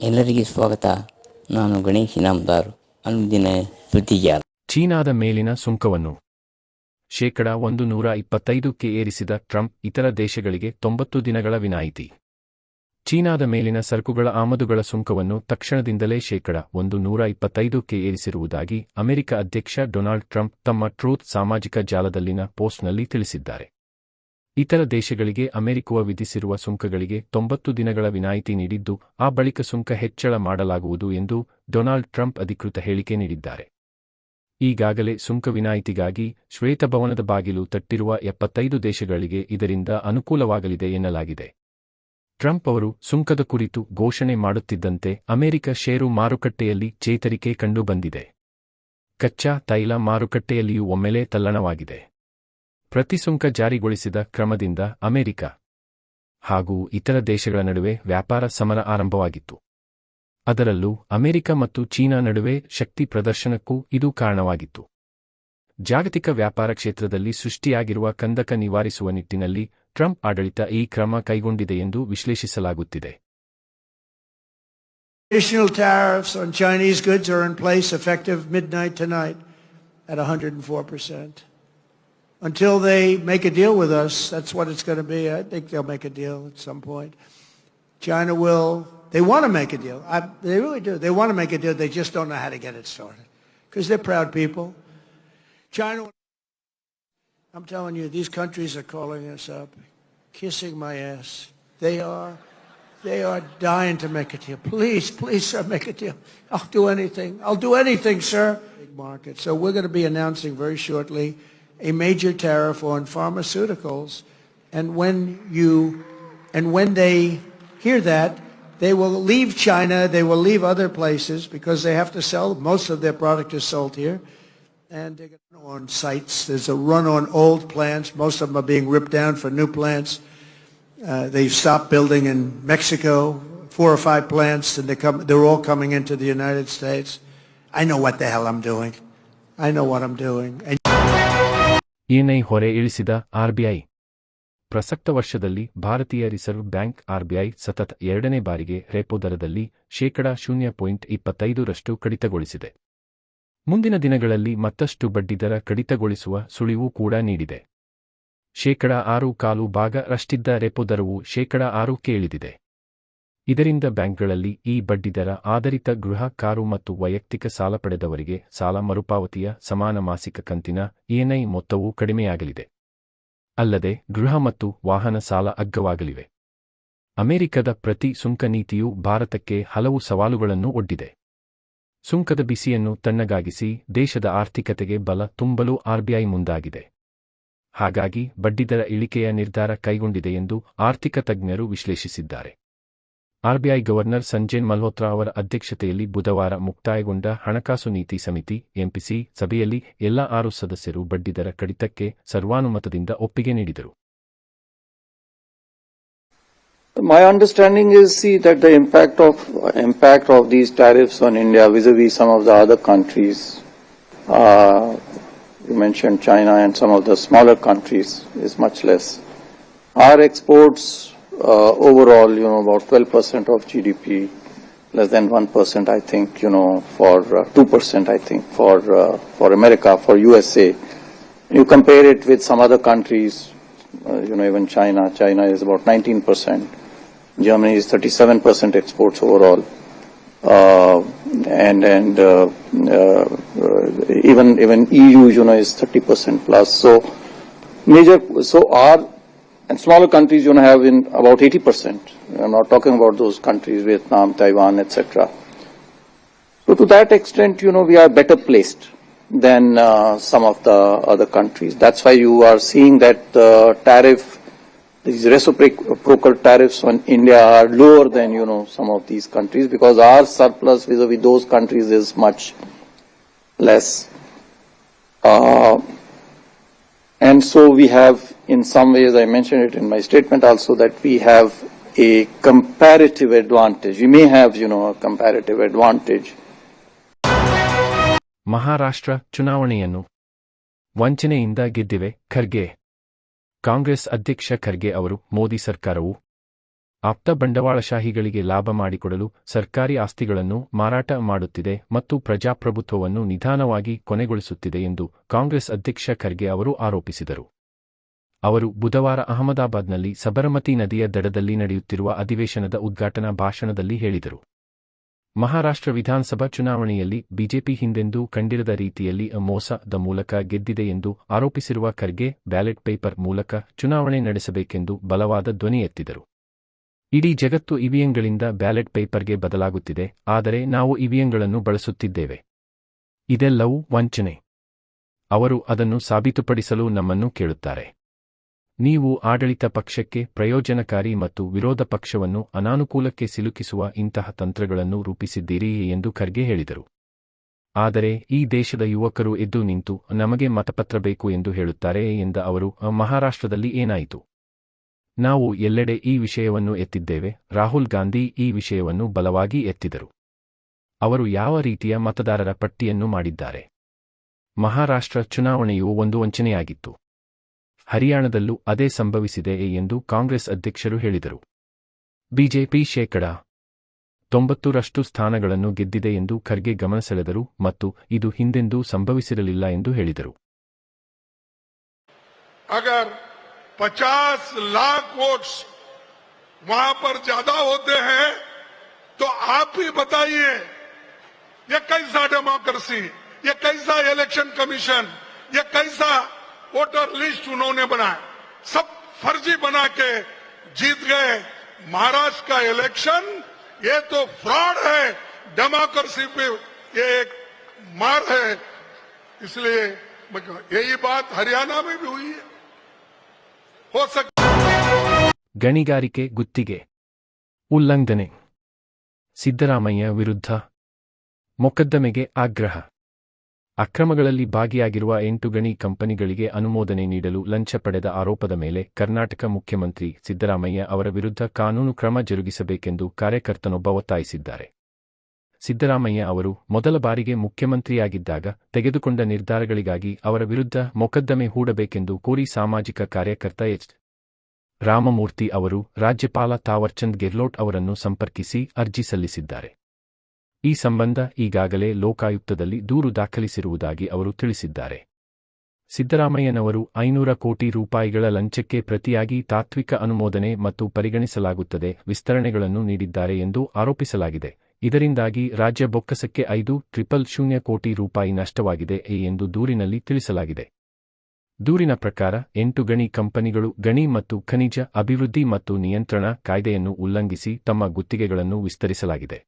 ಎಲ್ಲರಿಗೆ ಸ್ವಾಗತ. ನಾನು ಗಣೇಶ್ ಇನಾಮದಾರ್. ಅನುದಿನ ಸುದ್ದಿಗಾರ. ಚೀನಾದ ಮೇಲಿನ ಸುಂಕವನ್ನು ಶೇಕಡ ಒಂದು ನೂರ ಇಪ್ಪತ್ತೈದಕ್ಕೆ ಏರಿಸಿದ ಟ್ರಂಪ್ ಇತರ ದೇಶಗಳಿಗೆ ತೊಂಬತ್ತು ದಿನಗಳ ವಿನಾಯಿತಿ. ಚೀನಾದ ಮೇಲಿನ ಸರಕುಗಳ ಆಮದುಗಳ ಸುಂಕವನ್ನು ತಕ್ಷಣದಿಂದಲೇ ಶೇಕಡ ಒಂದು ನೂರ ಇಪ್ಪತ್ತೈದಕ್ಕೆ ಏರಿಸಿರುವುದಾಗಿ ಅಮೆರಿಕ ಅಧ್ಯಕ್ಷ ಡೊನಾಲ್ಡ್ ಟ್ರಂಪ್ ತಮ್ಮ ಟ್ರೂತ್ ಸಾಮಾಜಿಕ ಜಾಲದಲ್ಲಿನ ಪೋಸ್ಟ್ನಲ್ಲಿ ತಿಳಿಸಿದ್ದಾರೆ. ಇತರ ದೇಶಗಳಿಗೆ ಅಮೆರಿಕವ ವಿಧಿಸಿರುವ ಸುಂಕಗಳಿಗೆ ತೊಂಬತ್ತು ದಿನಗಳ ವಿನಾಯಿತಿ ನೀಡಿದ್ದು, ಆ ಬಳಿಕ ಸುಂಕ ಹೆಚ್ಚಳ ಮಾಡಲಾಗುವುದು ಎಂದು ಡೊನಾಲ್ಡ್ ಟ್ರಂಪ್ ಅಧಿಕೃತ ಹೇಳಿಕೆ ನೀಡಿದ್ದಾರೆ. ಈಗಾಗಲೇ ಸುಂಕ ವಿನಾಯಿತಿಗಾಗಿ ಶ್ವೇತಭವನದ ಬಾಗಿಲು ತಟ್ಟಿರುವ ಎಪ್ಪತ್ತೈದು ದೇಶಗಳಿಗೆ ಇದರಿಂದ ಅನುಕೂಲವಾಗಲಿದೆ ಎನ್ನಲಾಗಿದೆ. ಟ್ರಂಪ್ ಅವರು ಸುಂಕದ ಕುರಿತು ಘೋಷಣೆ ಮಾಡುತ್ತಿದ್ದಂತೆ ಅಮೆರಿಕ ಷೇರು ಮಾರುಕಟ್ಟೆಯಲ್ಲಿ ಚೇತರಿಕೆ ಕಂಡುಬಂದಿದೆ. ಕಚ್ಚಾ ತೈಲ ಮಾರುಕಟ್ಟೆಯಲ್ಲಿಯೂ ಒಮ್ಮೆಲೇ ತಲ್ಲಣವಾಗಿದೆ. ಪ್ರತಿಸುಂಕ ಜಾರಿಗೊಳಿಸಿದ ಕ್ರಮದಿಂದ ಅಮೆರಿಕ ಹಾಗೂ ಇತರ ದೇಶಗಳ ನಡುವೆ ವ್ಯಾಪಾರ ಸಮರ ಆರಂಭವಾಗಿತ್ತು. ಅದರಲ್ಲೂ ಅಮೆರಿಕ ಮತ್ತು ಚೀನಾ ನಡುವೆ ಶಕ್ತಿ ಪ್ರದರ್ಶನಕ್ಕೂ ಇದು ಕಾರಣವಾಗಿತ್ತು. ಜಾಗತಿಕ ವ್ಯಾಪಾರ ಕ್ಷೇತ್ರದಲ್ಲಿ ಸೃಷ್ಟಿಯಾಗಿರುವ ಕಂದಕ ನಿವಾರಿಸುವ ನಿಟ್ಟಿನಲ್ಲಿ ಟ್ರಂಪ್ ಆಡಳಿತ ಈ ಕ್ರಮ ಕೈಗೊಂಡಿದೆ ಎಂದು ವಿಶ್ಲೇಷಿಸಲಾಗುತ್ತಿದೆ. Additional tariffs on Chinese goods are in place effective midnight tonight at 104%. Until they make a deal with us, that's what it's going to be. I think they'll make a deal at some point. China will, they want to make a deal. I, they really do. They want to make a deal. They just don't know how to get it started because they're proud people. China, I'm telling you, these countries are calling us up, kissing my ass. They are. They are dying to make a deal. Please, please, sir, make a deal. I'll do anything. I'll do anything, sir. Big market. So we're going to be announcing very shortly a major tariff on pharmaceuticals. And when you, and when they hear that, they will leave China. They will leave other places because they have to sell. Most of their product is sold here. And they're on sites. There's a run on old plants. Most of them are being ripped down for new plants. Uh, they've stopped building in Mexico, four or five plants, and they come, they're all coming into the United States. I know what the hell I'm doing. I know what I'm doing. And ಇಎನ್ಐ ಹೊರೆ ಇಳಿಸಿದ RBI ಪ್ರಸಕ್ತ ವರ್ಷದಲ್ಲಿ ಭಾರತೀಯ reserve bank RBI ಸತತ ಎರಡನೇ ಬಾರಿಗೆ repo ದರದಲ್ಲಿ ಶೇಕಡಾ ಶೂನ್ಯ ಪಾಯಿಂಟ್ ಇಪ್ಪತ್ತೈದರಷ್ಟು ಕಡಿತಗೊಳಿಸಿದೆ. ಮುಂದಿನ ದಿನಗಳಲ್ಲಿ ಮತ್ತಷ್ಟು ಬಡ್ಡಿದರ ಕಡಿತಗೊಳಿಸುವ ಸುಳಿವು ಕೂಡ ನೀಡಿದೆ. ಶೇಕಡ ಆರು ಕಾಲು ಭಾಗ ರಷ್ಟಿದ್ದ ರೆಪೋ ದರವು ಶೇಕಡ ಆರು ಇಳಿದಿದೆ. ಇದರಿಂದ ಬ್ಯಾಂಕ್ಗಳಲ್ಲಿ ಈ ಬಡ್ಡಿದರ ಆಧಾರಿತ ಗೃಹ, ಕಾರು ಮತ್ತು ವೈಯಕ್ತಿಕ ಸಾಲ ಪಡೆದವರಿಗೆ ಸಾಲ ಮರುಪಾವತಿಯ ಸಮಾನ ಮಾಸಿಕ ಕಂತಿನ ಇಎನ್ಐ ಮೊತ್ತವೂ ಕಡಿಮೆಯಾಗಲಿದೆ. ಅಲ್ಲದೆ ಗೃಹ ಮತ್ತು ವಾಹನ ಸಾಲ ಅಗ್ಗವಾಗಲಿವೆ. ಅಮೆರಿಕದ ಪ್ರತಿ ಸುಂಕ ನೀತಿಯು ಭಾರತಕ್ಕೆ ಹಲವು ಸವಾಲುಗಳನ್ನು ಒಡ್ಡಿದೆ. ಸುಂಕದ ಬಿಸಿಯನ್ನು ತಣ್ಣಗಾಗಿಸಿ ದೇಶದ ಆರ್ಥಿಕತೆಗೆ ಬಲ ತುಂಬಲು ಆರ್ಬಿಐ ಮುಂದಾಗಿದೆ. ಹಾಗಾಗಿ ಬಡ್ಡಿದರ ಇಳಿಕೆಯ ನಿರ್ಧಾರ ಕೈಗೊಂಡಿದೆ ಎಂದು ಆರ್ಥಿಕ ತಜ್ಞರು ವಿಶ್ಲೇಷಿಸಿದ್ದಾರೆ. ಆರ್ಬಿಐ ಗವರ್ನರ್ ಸಂಜಯ್ ಮಲ್ಹೋತ್ರಾ ಅವರ ಅಧ್ಯಕ್ಷತೆಯಲ್ಲಿ ಬುಧವಾರ ಮುಕ್ತಾಯಗೊಂಡ ಹಣಕಾಸು ನೀತಿ ಸಮಿತಿ ಎಂಪಿಸಿ ಸಭೆಯಲ್ಲಿ ಎಲ್ಲ ಆರು ಸದಸ್ಯರು ಬಡ್ಡಿದರ ಕಡಿತಕ್ಕೆ ಸರ್ವಾನುಮತದಿಂದ ಒಪ್ಪಿಗೆ ನೀಡಿದರು My understanding is, see, that the impact of impact of these tariffs on India vis-a-vis some of the other countries, uh, you mentioned China and some of the smaller countries, is much less. Our exports uh, overall, you know, about 12% of GDP, less than 1%, I think, you know, for uh, 2%, I think, for uh, for America, for USA. You compare it with some other countries, uh, you know, even China. China is about 19 percent. Germany is 37 percent exports overall, uh, and and uh, uh, even even EU, you know, is 30 percent plus. So major, so our and smaller countries, you know, have in about 80 percent. I'm not talking about those countries, Vietnam, Taiwan, etc. So to that extent, you know, we are better placed than uh, some of the other countries. That's why you are seeing that the tariff, these reciprocal tariffs on India are lower than, you know, some of these countries because our surplus vis-a-vis those countries is much less. Uh, and so we have, in some ways, I mentioned it in my statement also, that we have a comparative advantage. We may have, you know, a comparative advantage Maharashtra ಚುನಾವಣೆಯನ್ನು ವಂಚನೆಯಿಂದ ಗೆದ್ದಿವೆ ಖರ್ಗೆ ಕಾಂಗ್ರೆಸ್ ಅಧ್ಯಕ್ಷ ಖರ್ಗೆ ಅವರು ಮೋದಿ ಸರ್ಕಾರವು ಆಪ್ತ ಬಂಡವಾಳಶಾಹಿಗಳಿಗೆ ಲಾಭ ಮಾಡಿಕೊಡಲು ಸರ್ಕಾರಿ ಆಸ್ತಿಗಳನ್ನು ಮಾರಾಟ ಮಾಡುತ್ತಿದೆ ಮತ್ತು ಪ್ರಜಾಪ್ರಭುತ್ವವನ್ನು ನಿಧಾನವಾಗಿ ಕೊನೆಗೊಳಿಸುತ್ತಿದೆ ಎಂದು ಕಾಂಗ್ರೆಸ್ ಅಧ್ಯಕ್ಷ ಖರ್ಗೆ ಅವರು ಆರೋಪಿಸಿದರು. ಅವರು ಬುಧವಾರ ಅಹಮದಾಬಾದ್ನಲ್ಲಿ ಸಬರಮತಿ ನದಿಯ ದಡದಲ್ಲಿ ನಡೆಯುತ್ತಿರುವ ಅಧಿವೇಶನದ ಉದ್ಘಾಟನಾ ಭಾಷಣದಲ್ಲಿ ಹೇಳಿದರು. ಮಹಾರಾಷ್ಟ್ರ ವಿಧಾನಸಭಾ ಚುನಾವಣೆಯಲ್ಲಿ ಬಿಜೆಪಿ ಹಿಂದೆಂದೂ ಕಂಡಿರದ ರೀತಿಯಲ್ಲಿ ಮೋಸದ ಮೂಲಕ ಗೆದ್ದಿದೆ ಎಂದು ಆರೋಪಿಸಿರುವ ಖರ್ಗೆ ಬ್ಯಾಲೆಟ್ ಪೇಪರ್ ಮೂಲಕ ಚುನಾವಣೆ ನಡೆಸಬೇಕೆಂದು ಬಲವಾದ ಧ್ವನಿ ಎತ್ತಿದರು ಇಡೀ ಜಗತ್ತು ಇವಿಎಂಗಳಿಂದ ಬ್ಯಾಲೆಟ್ ಪೇಪರ್ಗೆ ಬದಲಾಗುತ್ತಿದೆ, ಆದರೆ ನಾವು ಇವಿಎಂಗಳನ್ನು ಬಳಸುತ್ತಿದ್ದೇವೆ. ಇದೆಲ್ಲವೂ ವಂಚನೆ. ಅವರು ಅದನ್ನು ಸಾಬೀತುಪಡಿಸಲು ನಮ್ಮನ್ನು ಕೇಳುತ್ತಾರೆ. ನೀವು ಆಡಳಿತ ಪಕ್ಷಕ್ಕೆ ಪ್ರಯೋಜನಕಾರಿ ಮತ್ತು ವಿರೋಧ ಪಕ್ಷವನ್ನು ಅನಾನುಕೂಲಕ್ಕೆ ಸಿಲುಕಿಸುವ ಇಂತಹ ತಂತ್ರಗಳನ್ನು ರೂಪಿಸಿದ್ದೀರಿ ಎಂದು ಖರ್ಗೆ ಹೇಳಿದರು. ಆದರೆ ಈ ದೇಶದ ಯುವಕರು ಎದ್ದು ನಿಂತು ನಮಗೆ ಮತಪತ್ರ ಬೇಕು ಎಂದು ಹೇಳುತ್ತಾರೆ ಎಂದ ಅವರು, ಮಹಾರಾಷ್ಟ್ರದಲ್ಲಿ ಏನಾಯಿತು? ನಾವು ಎಲ್ಲೆಡೆ ಈ ವಿಷಯವನ್ನು ಎತ್ತಿದ್ದೇವೆ. ರಾಹುಲ್ ಗಾಂಧಿ ಈ ವಿಷಯವನ್ನು ಬಲವಾಗಿ ಎತ್ತಿದರು. ಅವರು ಯಾವ ರೀತಿಯ ಮತದಾರರ ಪಟ್ಟಿಯನ್ನು ಮಾಡಿದ್ದಾರೆ? ಮಹಾರಾಷ್ಟ್ರ ಚುನಾವಣೆಯು ಒಂದು ವಂಚನೆಯಾಗಿತ್ತು. ಹರಿಯಾಣದಲ್ಲೂ ಅದೇ ಸಂಭವಿಸಿದೆ ಎಂದು ಕಾಂಗ್ರೆಸ್ ಅಧ್ಯಕ್ಷರು ಹೇಳಿದರು. ಬಿಜೆಪಿ ಶೇಕಡ ತೊಂಬತ್ತರಷ್ಟು ಸ್ಥಾನಗಳನ್ನು ಗೆದ್ದಿದೆ ಎಂದು ಖರ್ಗೆ ಗಮನಸೆಳೆದರು ಮತ್ತು ಇದು ಹಿಂದೆಂದೂ ಸಂಭವಿಸಿರಲಿಲ್ಲ ಎಂದು ಹೇಳಿದರು. 50 लाख वोट्स वहाँ पर ज़्यादा होते हैं तो आप ही बताइए, ये कैसा डेमोक्रेसी, ये कैसा इलेक्शन कमीशन, ये कैसा वोटर लिस्ट उन्होंने बनाया? सब फर्जी बना के जीत गए। महाराष्ट्र का इलेक्शन, ये तो फ्रॉड है। डेमोक्रेसी पे ये एक मार है। इसलिए यही बात हरियाणा में भी हुई है। ಗಣಿಗಾರಿಕೆ ಗುತ್ತಿಗೆ. ಉಲ್ಲಂಘನೆ. ಸಿದ್ದರಾಮಯ್ಯ ವಿರುದ್ಧ. ಮೊಕದ್ದಮೆಗೆ ಆಗ್ರಹ. ಅಕ್ರಮಗಳಲ್ಲಿ ಭಾಗಿಯಾಗಿರುವ ಎಂಟು ಗಣಿ ಕಂಪನಿಗಳಿಗೆ ಅನುಮೋದನೆ ನೀಡಲು ಲಂಚ ಪಡೆದ ಆರೋಪದ ಮೇಲೆ ಕರ್ನಾಟಕ ಮುಖ್ಯಮಂತ್ರಿ ಸಿದ್ದರಾಮಯ್ಯ ಅವರ ವಿರುದ್ಧ ಕಾನೂನು ಕ್ರಮ ಜರುಗಿಸಬೇಕೆಂದು ಕಾರ್ಯಕರ್ತನೊಬ್ಬ ಒತ್ತಾಯಿಸಿದ್ದಾರೆ. ಸಿದ್ದರಾಮಯ್ಯ ಅವರು ಮೊದಲ ಬಾರಿಗೆ ಮುಖ್ಯಮಂತ್ರಿಯಾಗಿದ್ದಾಗ ತೆಗೆದುಕೊಂಡ ನಿರ್ಧಾರಗಳಿಗಾಗಿ ಅವರ ವಿರುದ್ಧ ಮೊಕದ್ದಮೆ ಹೂಡಬೇಕೆಂದು ಕೋರಿ ಸಾಮಾಜಿಕ ಕಾರ್ಯಕರ್ತ ಎಚ್. ರಾಮಮೂರ್ತಿ ಅವರು ರಾಜ್ಯಪಾಲ ತಾವರ್ಚಂದ್ ಗೆಹ್ಲೋಟ್ ಅವರನ್ನು ಸಂಪರ್ಕಿಸಿ ಅರ್ಜಿ ಸಲ್ಲಿಸಿದ್ದಾರೆ. ಈ ಸಂಬಂಧ ಈಗಾಗಲೇ ಲೋಕಾಯುಕ್ತದಲ್ಲಿ ದೂರು ದಾಖಲಿಸಿರುವುದಾಗಿ ಅವರು ತಿಳಿಸಿದ್ದಾರೆ. ಸಿದ್ದರಾಮಯ್ಯನವರು ಐನೂರ ಕೋಟಿ ರೂಪಾಯಿಗಳ ಲಂಚಕ್ಕೆ ಪ್ರತಿಯಾಗಿ ತಾತ್ವಿಕ ಅನುಮೋದನೆ ಮತ್ತು ಪರಿಗಣಿಸಲಾಗುತ್ತದೆ ವಿಸ್ತರಣೆಗಳನ್ನು ನೀಡಿದ್ದಾರೆ ಎಂದು ಆರೋಪಿಸಲಾಗಿದೆ. ಇದರಿಂದಾಗಿ ರಾಜ್ಯ ಬೊಕ್ಕಸಕ್ಕೆ ಐದು ಟ್ರಿಪಲ್ ಶೂನ್ಯ ಕೋಟಿ ರೂಪಾಯಿ ನಷ್ಟವಾಗಿದೆ ಎಂದು ದೂರಿನಲ್ಲಿ ತಿಳಿಸಲಾಗಿದೆ. ದೂರಿನ ಪ್ರಕಾರ ಎಂಟು ಗಣಿ ಕಂಪನಿಗಳು ಗಣಿ ಮತ್ತು ಖನಿಜ ಅಭಿವೃದ್ಧಿ ಮತ್ತು ನಿಯಂತ್ರಣ ಕಾಯ್ದೆಯನ್ನು ಉಲ್ಲಂಘಿಸಿ ತಮ್ಮ ಗುತ್ತಿಗೆಗಳನ್ನು ವಿಸ್ತರಿಸಲಾಗಿದೆ.